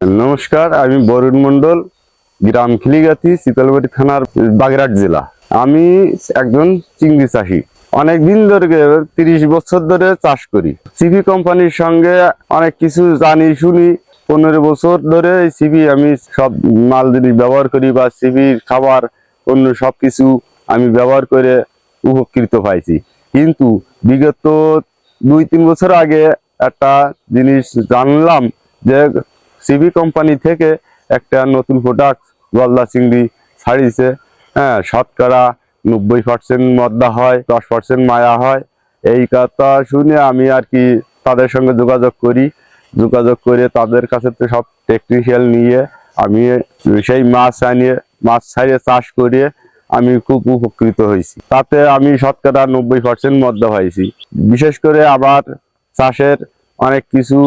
নমস্কার, আমি বরুণ মন্ডল গ্রাম খিলিগাতি, শীতলবাড়ি থানার বাগেরহাট জেলা। আমি একজন চিংড়ি চাষি। অনেক দিন ধরে, তিরিশ বছর ধরে চাষ করি। সিবি কোম্পানির সঙ্গে অনেক কিছু জানি, শুনি। পনেরো বছর ধরে এই সিবি আমি সব মাল জিনিস ব্যবহার করি বা সিবির খাবার, অন্য সব কিছু আমি ব্যবহার করে উপকৃত পাইছি। কিন্তু বিগত দুই, তিন বছর আগে একটা জিনিস জানলাম যে সিবি কোম্পানি থেকে একটা নতুন প্রোডাক্ট গলদা চিংড়ি ছাড়িয়েছে। হ্যাঁ শতকরা নব্বই পার্সেন্ট মদ্দা হয়, দশ পার্সেন্ট মায়া হয়। এই কথা শুনে আমি আর কি তাদের সঙ্গে যোগাযোগ করি। যোগাযোগ করে তাদের কাছে তো সব টেকনিশিয়াল নিয়ে আমি সেই মাছ আনিয়ে, মাছ ছাড়িয়ে চাষ করে আমি খুব উপকৃত হয়েছি। তাতে আমি শতকরা নব্বই পার্সেন্ট মদ্দা হয়েছি বিশেষ করে আবার চাষের অনেক কিছু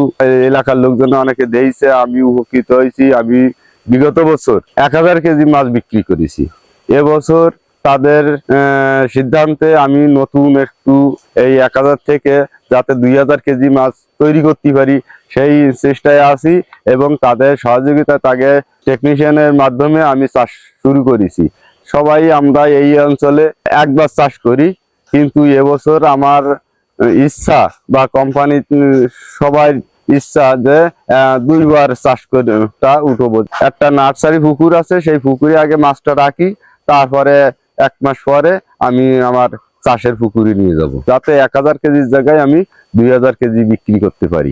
এলাকার লোকজন অনেকে দিয়েছে আমি উপকৃত হয়েছি আমি বিগত বছর এক হাজার কেজি মাছ বিক্রি করেছি। এবছর তাদের সিদ্ধান্তে আমি নতুন একটু এই এক হাজার থেকে যাতে দুই হাজার কেজি মাছ তৈরি করতে পারি, সেই চেষ্টায় আছি এবং তাদের সহযোগিতা তাকে টেকনিশিয়ানের মাধ্যমে আমি চাষ শুরু করেছি। সবাই আমরা এই অঞ্চলে একবার চাষ করি, কিন্তু এবছর আমার ইচ্ছা বা কোম্পানি সবাই ইচ্ছা যে দুইবার চাষ করে তা উঠবো। একটা নার্সারি পুকুর আছে, সেই পুকুরে আগে মাছটা রাখি, তারপরে এক মাস পরে আমি আমার চাষের পুকুরে নিয়ে যাব। যাতে এক হাজার কেজির জায়গায় আমি দুই হাজার কেজি বিক্রি করতে পারি।